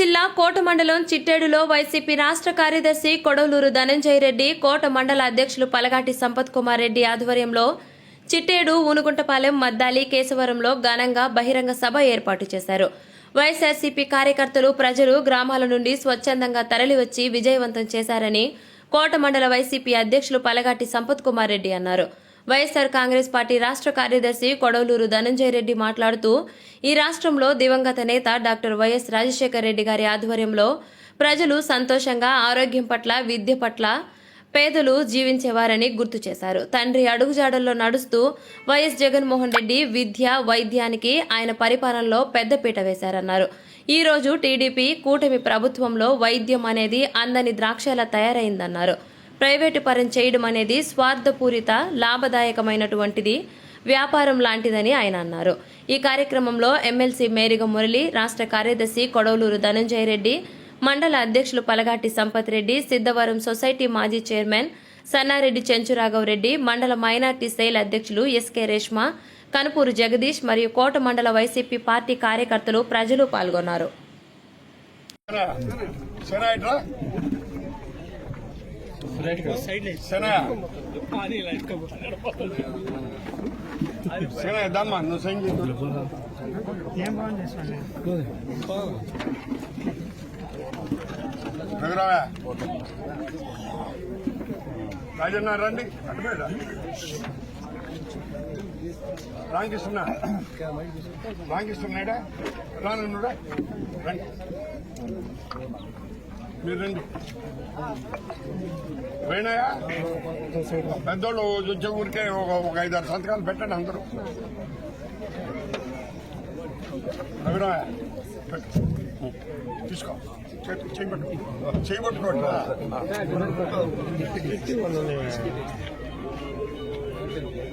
జిల్లా కోట మండలం చిట్టేడులో వైసీపీ రాష్ట్ర కార్యదర్శి కొడవలూరు ధనంజయ రెడ్డి కోట మండల అధ్యక్షులు పలగాటి సంపత్ కుమార్ రెడ్డి ఆధ్వర్యంలో చిట్టేడు ఊనుగుంటపాలెం మద్దాలి కేశవరంలో ఘనంగా బహిరంగ సభ ఏర్పాటు చేశారు. వైఎస్ఆర్సీపీ కార్యకర్తలు ప్రజలు గ్రామాల నుండి స్వచ్ఛందంగా తరలివచ్చి విజయవంతం చేశారని కోట మండల వైసీపీ అధ్యక్షులు పలగాటి సంపత్ కుమార్ రెడ్డి అన్నారు. వైఎస్సార్ కాంగ్రెస్ పార్టీ రాష్ట్ర కార్యదర్శి కొడవలూరు ధనంజయ రెడ్డి మాట్లాడుతూ ఈ రాష్ట్రంలో దివంగత నేత డాక్టర్ వైఎస్ రాజశేఖర రెడ్డి గారి ఆధ్వర్యంలో ప్రజలు సంతోషంగా ఆరోగ్యం పట్ల విద్య పట్ల పేదలు జీవించేవారని గుర్తు చేశారు. తండ్రి అడుగుజాడల్లో నడుస్తూ వైఎస్ జగన్మోహన్ రెడ్డి విద్య వైద్యానికి ఆయన పరిపాలనలో పెద్దపీట వేశారన్నారు. ఈ రోజు టీడీపీ కూటమి ప్రభుత్వంలో వైద్యం అనేది అందని ద్రాక్షలా తయారైందన్నారు. ప్రైవేటు పరం చేయడం అనేది స్వార్థపూరిత లాభదాయకమైనటువంటిది వ్యాపారం లాంటిదని ఆయన అన్నారు. ఈ కార్యక్రమంలో ఎమ్మెల్సీ మేరిగ మురళి రాష్ట్ర కార్యదర్శి కొడవలూరు ధనంజయ రెడ్డి మండల అధ్యక్షులు పలగాటి సంపత్ రెడ్డి సిద్ధవరం సొసైటీ మాజీ చైర్మన్ సన్నారెడ్డి చెంచురాఘవ్ రెడ్డి మండల మైనార్టీ సెయిల్ అధ్యక్షులు ఎస్కే రేష్మ కనుపూరు జగదీష్ మరియు కోట మండల వైసీపీ పార్టీ కార్యకర్తలు ప్రజలు పాల్గొన్నారు. శనా ఇట్రా నువ్వు సైన్ చేయి రాజన్న రండి అటు మీద రామకృష్ణ రానుడా రండి. మీరు రండి పోయినాయా పెద్దోళ్ళు వచ్చే ఊరికే ఒక ఒక ఐదారు సంతకాలు పెట్టండి అందరూ రఘురావా పెట్టు తీసుకో చేయి- చేయి పట్టు చేయి పట్టుకోండి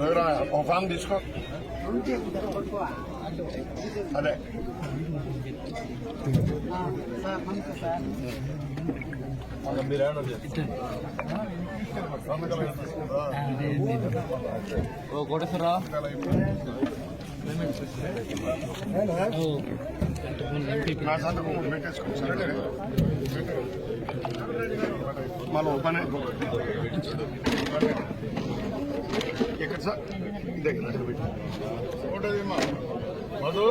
రఘురా ఒక ఫామ్ తీసుకో అదే ఓ కోటేశ్వరరావు నా సంతకం పెట్టేసుకో సరే మళ్ళీ పని ఎక్కడ సార్ దగ్గర ఒకటేమా మధు?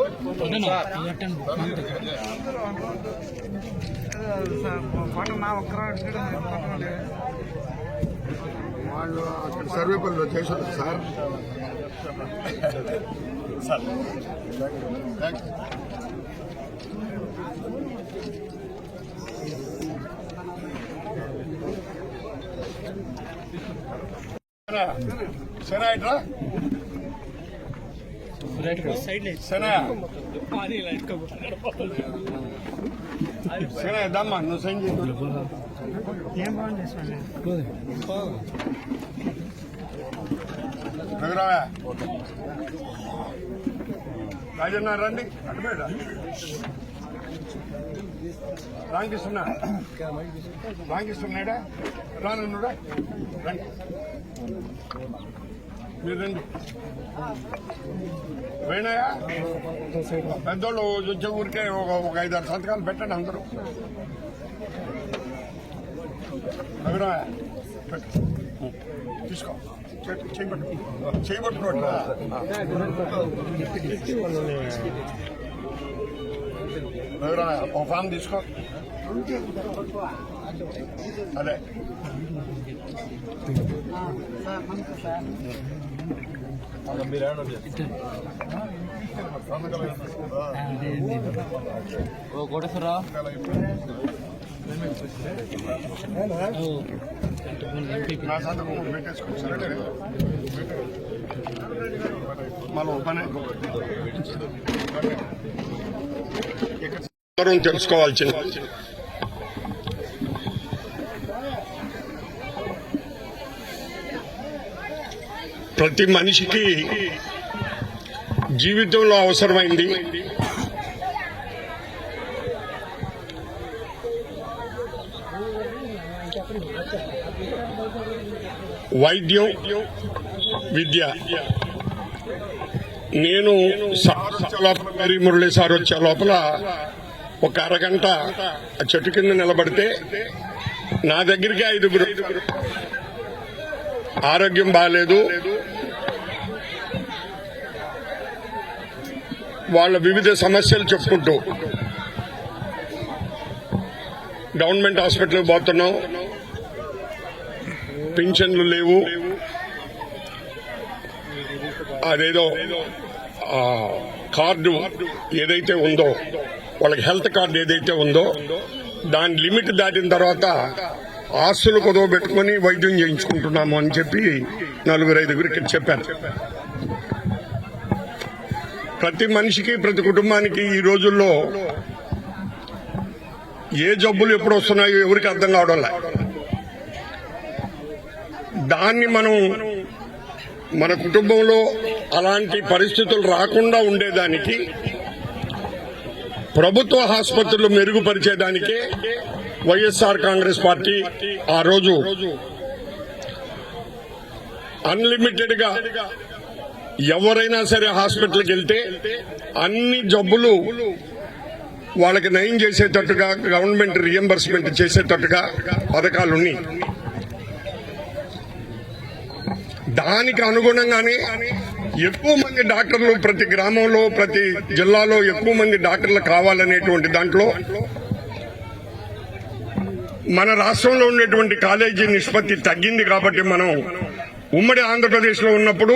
సార్. పాట నా ఒక్కరా వాళ్ళు అక్కడ సర్వేపల్లిలో చేశారు సార్. సార్. థ్యాంక్స్ శనా ఇద్దామా నువ్వు రఘురావా రాజన్న రండి. అటు మీద రామకృష్ణ రామకృష్ణడా రానుడా రండి. మీరు రండి. పోయినాయా? పెద్దోళ్ళు వచ్చే ఊరికే ఒక ఒక ఐదారు సంతకాలు పెట్టండి అందరూ. రఘురావా తీసుకో. చేయబట్టు చేయి పట్టు. ఒక ఫామ్ తీసుకో. అదే ఓ కోటేశ్వరరావు నా తెలుసుకోవాల్సింది. ప్రతి మనిషికి జీవితంలో అవసరమైంది. వైద్యం విద్య. నేను సార్ వచ్చే లోపల మరి మురళి సార్ వచ్చే లోపల ఒక అరగంట ఆ చెట్టు కింద నిలబడితే నా దగ్గరికి ఐదుగురు ఆరోగ్యం బాగాలేదు వాళ్ళ వివిధ సమస్యలు చెప్పుకుంటూ గవర్నమెంట్ హాస్పిటల్కి పోతున్నాం. పింఛన్లు లేవు. అదేదో కార్డు ఏదైతే ఉందో వాళ్ళకి హెల్త్ కార్డు ఏదైతే ఉందో దాని లిమిట్ దాటిన తర్వాత ఆస్తులు కుదవ పెట్టుకుని వైద్యం చేయించుకుంటున్నాము అని చెప్పి నలుగురు ఐదుగురికి చెప్పారు. ప్రతి మనిషికి ప్రతి కుటుంబానికి ఈ రోజుల్లో ఏ జబ్బులు ఎప్పుడు వస్తున్నాయో ఎవరికి అర్థం కావడం లే. దాన్ని మనం మన కుటుంబంలో అలాంటి పరిస్థితులు రాకుండా ఉండేదానికి ప్రభుత్వ ఆసుపత్రులు మెరుగుపరిచేదానికే వైఎస్ఆర్ కాంగ్రెస్ పార్టీ ఆ రోజు అన్లిమిటెడ్గా ఎవరైనా సరే హాస్పిటల్కి వెళ్తే అన్ని జబ్బులు వాళ్ళకి నయం చేసేటట్టుగా గవర్నమెంట్ రియంబర్స్మెంట్ చేసేటట్టుగా పథకాలు ఉన్నాయి. దానికి అనుగుణంగానే ఎక్కువ మంది డాక్టర్లు ప్రతి గ్రామంలో ప్రతి జిల్లాలో ఎక్కువ మంది డాక్టర్లు కావాలనేటువంటి దాంట్లో మన రాష్ట్రంలో ఉన్నటువంటి కాలేజీ నిష్పత్తి తగ్గింది కాబట్టి మనం ఉమ్మడి ఆంధ్రప్రదేశ్లో ఉన్నప్పుడు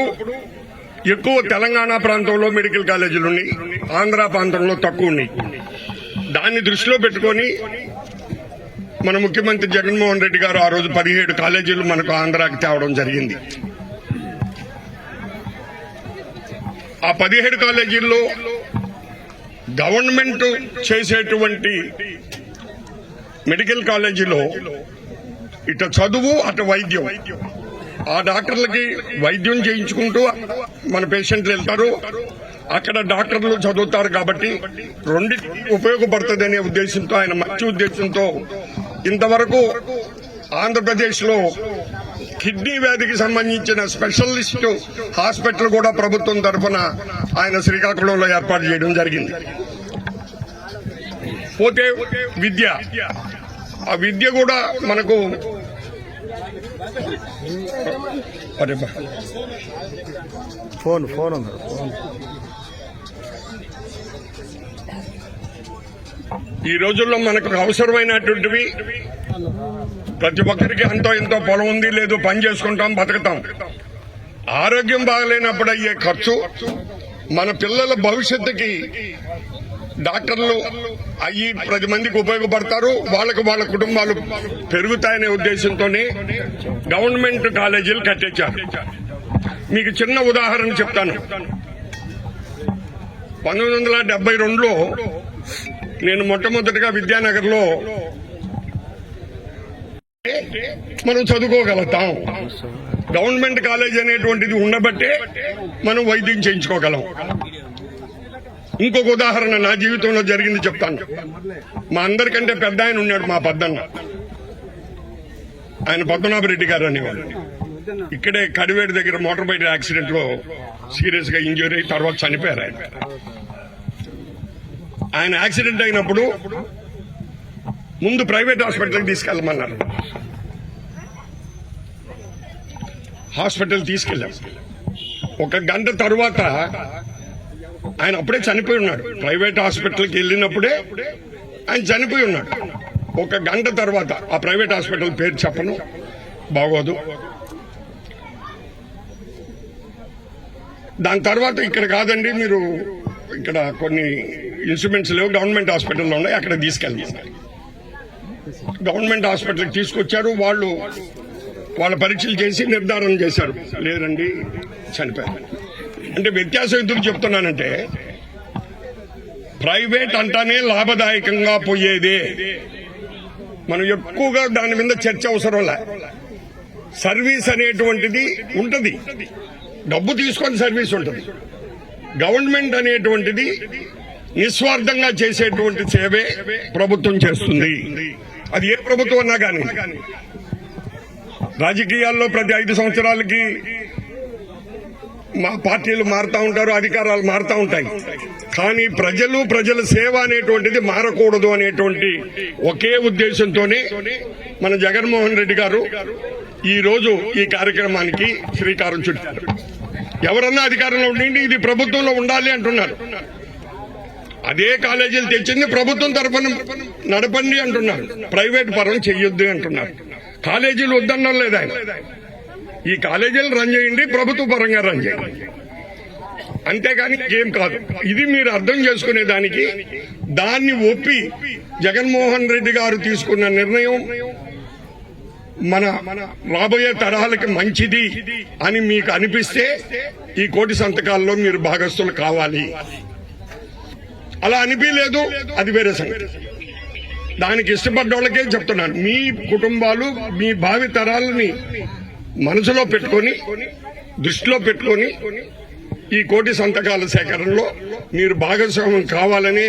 ఎక్కువ తెలంగాణ ప్రాంతంలో మెడికల్ కాలేజీలు ఉన్నాయి. ఆంధ్ర ప్రాంతంలో తక్కువ ఉన్నాయి. దాన్ని దృష్టిలో పెట్టుకొని మన ముఖ్యమంత్రి జగన్మోహన్ రెడ్డి గారు ఆ రోజు పదిహేడు కాలేజీలు మనకు ఆంధ్రాకి తేవడం జరిగింది. ఆ పదిహేడు కాలేజీల్లో గవర్నమెంట్ చేసేటువంటి మెడికల్ కాలేజీలో ఇటు చదువు అటు వైద్యం. ఆ డాక్టర్లకి వైద్యం చేయించుకుంటూ మన పేషెంట్లు వెళ్తారు. అక్కడ డాక్టర్లు చదువుతారు కాబట్టి రెండు ఉపయోగపడుతుంది అనే ఉద్దేశంతో ఆయన మంచి ఉద్దేశంతో ఇంతవరకు ఆంధ్రప్రదేశ్లో కిడ్నీ వ్యాధికి సంబంధించిన స్పెషలిస్ట్ హాస్పిటల్ కూడా ప్రభుత్వం తరఫున ఆయన శ్రీకాకుళంలో ఏర్పాటు చేయడం జరిగింది. పోతే విద్య. ఆ విద్య కూడా మనకు. ఫోన్ ఫోన్ ఉంది. ఫోన్ ఈ రోజుల్లో మనకు అవసరమైనటువంటివి ప్రతి ఒక్కరికి ఎంతో ఎంతో పొలం ఉంది లేదు పని చేసుకుంటాం బతుకుతాం. ఆరోగ్యం బాగలేనప్పుడు అయ్యే ఖర్చు మన పిల్లల భవిష్యత్తుకి డాక్టర్లు అయ్యి ప్రతి మందికి ఉపయోగపడతారు. వాళ్ళకు వాళ్ళ కుటుంబాలు పెరుగుతాయనే ఉద్దేశంతోనే గవర్నమెంట్ కాలేజీలు కట్టించారు. మీకు చిన్న ఉదాహరణ చెప్తాను. పంతొమ్మిది వందల డెబ్బై రెండులో నేను మొట్టమొదటిగా విద్యానగర్లో మనం చదువుకోగలుగుతాం. గవర్నమెంట్ కాలేజ్ అనేటువంటిది ఉండబట్టే మనం వైద్యం చేయించుకోగలం. ఇంకొక ఉదాహరణ నా జీవితంలో జరిగింది చెప్తాను. మా అందరికంటే పెద్ద ఆయన ఉన్నాడు మా పెద్దన్న. ఆయన పద్మనాభరెడ్డి గారు అనేవాడు ఇక్కడే కడివేడు దగ్గర మోటార్ బైక్ యాక్సిడెంట్లో సీరియస్గా ఇంజూరీ అయి తర్వాత చనిపోయారు ఆయన. ఆయన యాక్సిడెంట్ అయినప్పుడు ముందు ప్రైవేట్ హాస్పిటల్కి తీసుకెళ్ళమన్నారు. హాస్పిటల్ తీసుకెళ్ళాం. ఒక గంట తరువాత ఆయన అప్పుడే చనిపోయి ఉన్నాడు. ప్రైవేట్ హాస్పిటల్కి వెళ్ళినప్పుడే ఆయన చనిపోయి ఉన్నాడు. ఒక గంట తర్వాత ఆ ప్రైవేట్ హాస్పిటల్ పేరు చెప్పను బాగోదు. దాని తర్వాత ఇక్కడ కాదండి మీరు ఇక్కడ కొన్ని ఇన్స్ట్రుమెంట్స్ లేవు గవర్నమెంట్ హాస్పిటల్లో ఉన్నాయి అక్కడ తీసుకెళ్ళి గవర్నమెంట్ హాస్పిటల్కి తీసుకొచ్చారు వాళ్ళు వాళ్ళ పరీక్షలు చేసి నిర్ధారణ చేశారు. లేదండి చనిపోయారు. అంటే వ్యత్యాసం ఎందుకు చెప్తున్నానంటే ప్రైవేట్ అంటానే లాభదాయకంగా పోయేదే. మనం ఎక్కువగా దాని మీద చర్చ అవసరంలే సర్వీస్ అనేటువంటిది ఉంటుంది. డబ్బు తీసుకొని సర్వీస్ ఉంటుంది. గవర్నమెంట్ అనేటువంటిది నిస్వార్థంగా చేసేటువంటి సేవే ప్రభుత్వం చేస్తుంది. అది ఏ ప్రభుత్వం అన్నా కానీ. రాజకీయాల్లో ప్రతి ఐదు సంవత్సరాలకి మా పార్టీలు మారుతూ ఉంటారు అధికారాలు మారుతూ ఉంటాయి. కానీ ప్రజలు ప్రజల సేవ అనేటువంటిది మారకూడదు అనేటువంటి ఒకే ఉద్దేశంతోనే మన జగన్మోహన్ రెడ్డి గారు ఈ రోజు ఈ కార్యక్రమానికి శ్రీకారం చుట్టారు. ఎవరన్నా అధికారంలో ఉండి ఇది ప్రభుత్వంలో ఉండాలి అంటున్నారు. అదే కాలేజీలు తెచ్చింది ప్రభుత్వం తరఫున నడపండి అంటున్నారు. ప్రైవేట్ పరం చెయ్యొద్దు అంటున్నారు. కాలేజీలు వద్దన్నారు లేదా ఈ కాలేజీలు రన్ చేయండి ప్రభుత్వ పరంగా రన్ చేయండి. అంతేగాని ఏం కాదు. ఇది మీరు అర్థం చేసుకునే దానికి దాన్ని ఒప్పి జగన్మోహన్ రెడ్డి గారు తీసుకున్న నిర్ణయం మన రాబోయే తరాలకి మంచిది అని మీకు అనిపిస్తే ఈ కోటి సంతకాల్లో మీరు భాగస్థులు కావాలి. అలా అనిపించలేదు అది వేరే సంగతి. దానికి ఇష్టపడ్డ వాళ్ళకే చెప్తున్నాను. మీ కుటుంబాలు మీ భావి తరాలని మనసులో పెట్టుకొని దృష్టిలో పెట్టుకొని ఈ కోటి సంతకాల సేకరణలో మీరు భాగస్వామ్యం కావాలని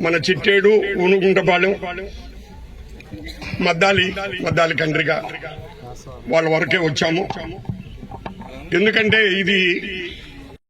మన చిట్టేడు ఊనుగుంటపాలెం మద్దాలి మద్దాలి కండ్రిగా వాళ్ళ వరకే వచ్చాము. ఎందుకంటే ఇది